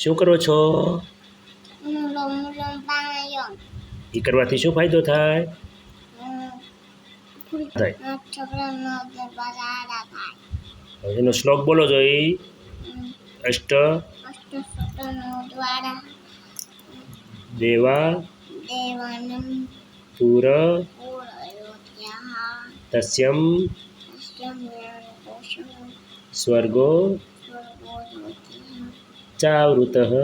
શું કરો છો? એ કરવાથી શું ફાયદો થાય? એનો શ્લોક બોલો જો એ અષ્ટ દેવા પુર તસ્યમ સ્વર્ગો ચાવૃત આઠ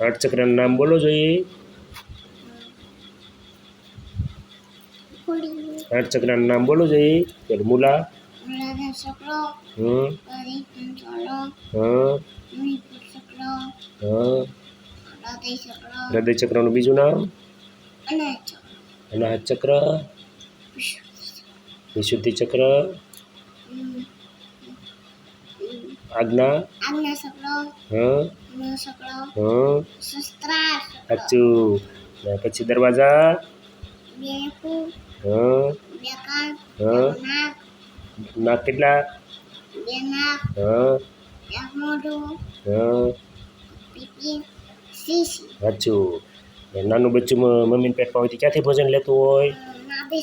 અર્થચક્રનું નામ બોલો જોઈએ આઠ અર્થચક્રનું નામ બોલો જોઈએ પેલું મૂલા હમ હૃદય ચક્રનું બીજું નામ અનાહ અનાહત ચક્ર વિશુદ્ધિ ચક્ર આજ્ઞા? આજ્ઞા હં? હં? શસ્ત્રાર સાચું. ને પછી દરવાજા? બેકુ હં? બે કાન નાક નાક કેટલા? બે નાક હં? એક મોઢું હં? પીપી. શીશી. સાચું. નાનું બચ્ચું મ- પેટમાં હોય ક્યાંથી ભોજન લેતું હોય? નાભી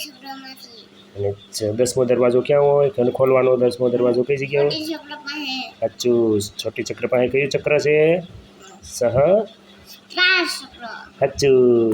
અને દસમો દરવાજો ક્યાં હોય? ઘન ખોલવાનો દસમો દરવાજો કઈ જગ્યા હોય સાચું છોટી ચક્ર પાસે કયું ચક્ર છે? સહ સાચું.